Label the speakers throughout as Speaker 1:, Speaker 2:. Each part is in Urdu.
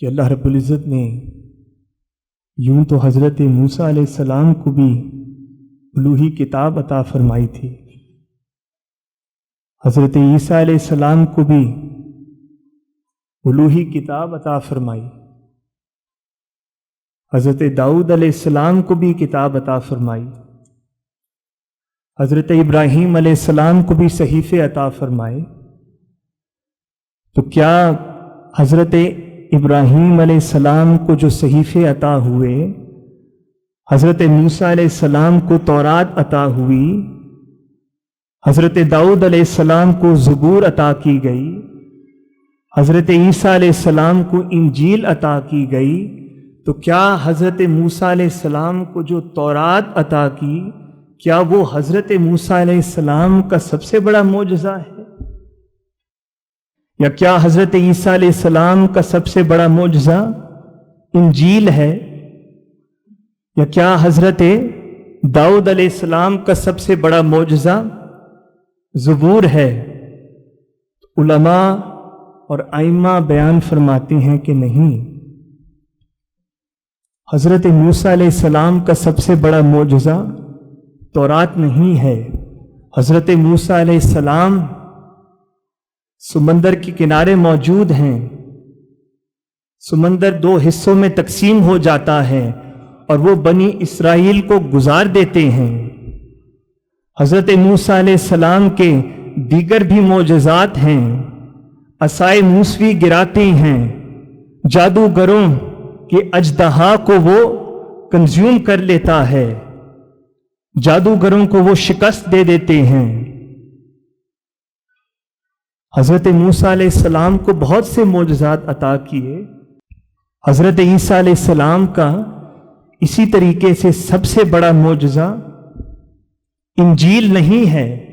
Speaker 1: کہ اللہ رب العزت نے یوں تو حضرت موسیٰ علیہ السلام کو بھی الوحی کتاب عطا فرمائی تھی۔ حضرت عیسیٰ علیہ السلام کو بھی الوحی کتاب عطا فرمائی۔ حضرت داؤد علیہ السلام کو بھی کتاب عطا فرمائی۔ حضرت ابراہیم علیہ السلام کو بھی صحیفے عطا فرمائے۔ تو کیا حضرت ابراہیم علیہ السلام کو جو صحیفے عطا ہوئے، حضرت موسیٰ علیہ السلام کو تورات عطا ہوئی، حضرت داؤد علیہ السلام کو زبور عطا کی گئی، حضرت عیسیٰ علیہ السلام کو انجیل عطا کی گئی، تو کیا حضرت موسیٰ علیہ السلام کو جو تورات عطا کی، کیا وہ حضرت موسیٰ علیہ السلام کا سب سے بڑا معجزہ ہے؟ یا کیا حضرت عیسیٰ علیہ السلام کا سب سے بڑا معجزہ انجیل ہے؟ یا کیا حضرت داؤد علیہ السلام کا سب سے بڑا معجزہ زبور ہے؟ علماء اور آئمہ بیان فرماتے ہیں کہ نہیں۔ حضرت موسیٰ علیہ السلام کا سب سے بڑا معجزہ تورات نہیں ہے۔ حضرت موسیٰ علیہ السلام سمندر کے کنارے موجود ہیں۔ سمندر دو حصوں میں تقسیم ہو جاتا ہے اور وہ بنی اسرائیل کو گزار دیتے ہیں۔ حضرت موسیٰ علیہ السلام کے دیگر بھی معجزات ہیں۔ اسائے موسوی گراتے ہیں۔ جادوگروں کے اجدہا کو وہ کنزیوم کر لیتا ہے۔ جادوگروں کو وہ شکست دے دیتے ہیں۔ حضرت موسیٰ علیہ السلام کو بہت سے معجزات عطا کیے۔ حضرت عیسیٰ علیہ السلام کا اسی طریقے سے سب سے بڑا معجزہ انجیل نہیں ہے۔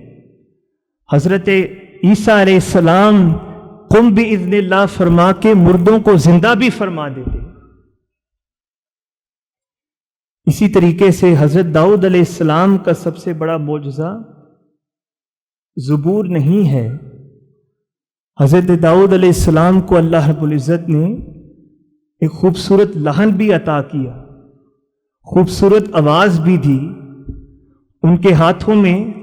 Speaker 1: حضرت عیسیٰ علیہ السلام قم بھی اذن اللہ فرما کے مردوں کو زندہ بھی فرما دیتے۔ اسی طریقے سے حضرت داؤد علیہ السلام کا سب سے بڑا معجزہ زبور نہیں ہے۔ حضرت داؤد علیہ السلام کو اللہ رب العزت نے ایک خوبصورت لہن بھی عطا کیا، خوبصورت آواز بھی دی، ان کے ہاتھوں میں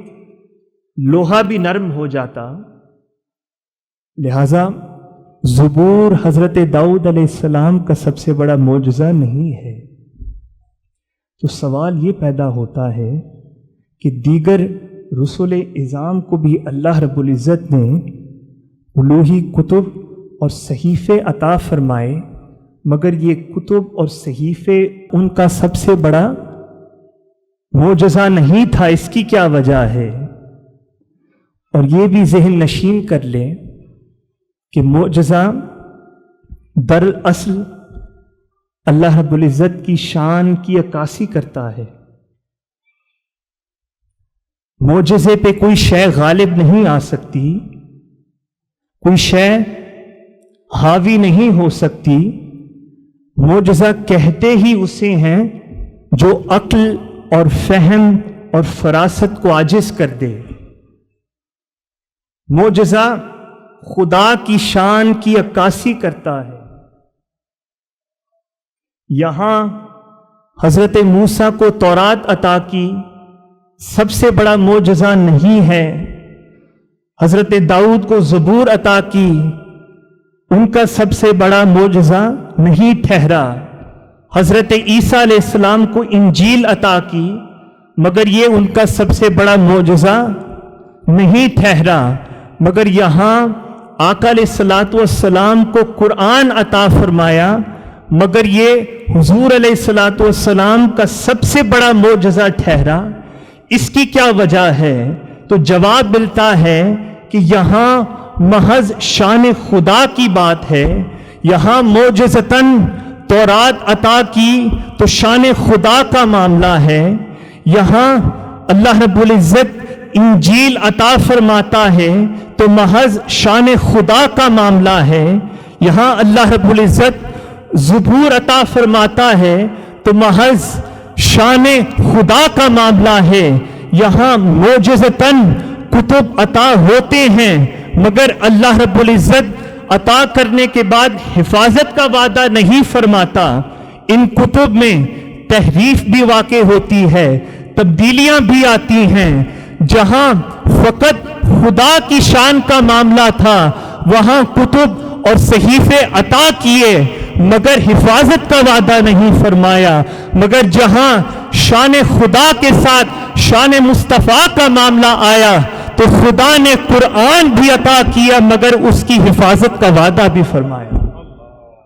Speaker 1: لوہا بھی نرم ہو جاتا۔ لہذا زبور حضرت داؤد علیہ السلام کا سب سے بڑا معجزہ نہیں ہے۔ تو سوال یہ پیدا ہوتا ہے کہ دیگر رسول اظام کو بھی اللہ رب العزت نے الوحی کتب اور صحیفے عطا فرمائے، مگر یہ کتب اور صحیفے ان کا سب سے بڑا معجزہ نہیں تھا، اس کی کیا وجہ ہے؟ اور یہ بھی ذہن نشین کر لیں کہ معجزہ در اصل اللہ رب العزت کی شان کی عکاسی کرتا ہے۔ معجزے پہ کوئی شے غالب نہیں آ سکتی۔ کوئی شے حاوی نہیں ہو سکتی، معجزہ کہتے ہی اسے ہیں جو عقل اور فہم اور فراست کو عاجز کر دے۔ معجزہ خدا کی شان کی عکاسی کرتا ہے۔ یہاں حضرت موسیٰ کو تورات عطا کی سب سے بڑا معجزہ نہیں ہے۔ حضرت داؤد کو زبور عطا کی، ان کا سب سے بڑا معجزہ نہیں ٹھہرا۔ حضرت عیسیٰ علیہ السلام کو انجیل عطا کی، مگر یہ ان کا سب سے بڑا معجزہ نہیں ٹھہرا۔ مگر یہاں آقا علیہ السلاۃ والسلام کو قرآن عطا فرمایا، مگر یہ حضور علیہ السلاۃ والسلام کا سب سے بڑا معجزہ ٹھہرا۔ اس کی کیا وجہ ہے؟ تو جواب ملتا ہے کہ یہاں محض شان خدا کی بات ہے، یہاں موجزتاً تورات عطا کی تو شان خدا کا معاملہ ہے۔ یہاں اللہ رب العزت انجیل عطا فرماتا ہے تو محض شان خدا کا معاملہ ہے۔ یہاں اللہ رب العزت زبور عطا فرماتا ہے تو محض شان خدا کا معاملہ ہے۔ یہاں موجزتاً کتب عطا ہوتے ہیں، مگر اللہ رب العزت عطا کرنے کے بعد حفاظت کا وعدہ نہیں فرماتا۔ ان کتب میں تحریف بھی واقع ہوتی ہے، تبدیلیاں بھی آتی ہیں۔ جہاں فقط خدا کی شان کا معاملہ تھا، وہاں کتب اور صحیفے عطا کیے، مگر حفاظت کا وعدہ نہیں فرمایا۔ مگر جہاں شان خدا کے ساتھ شان مصطفیٰ کا معاملہ آیا تو خدا نے قرآن بھی عطا کیا مگر اس کی حفاظت کا وعدہ بھی فرمایا۔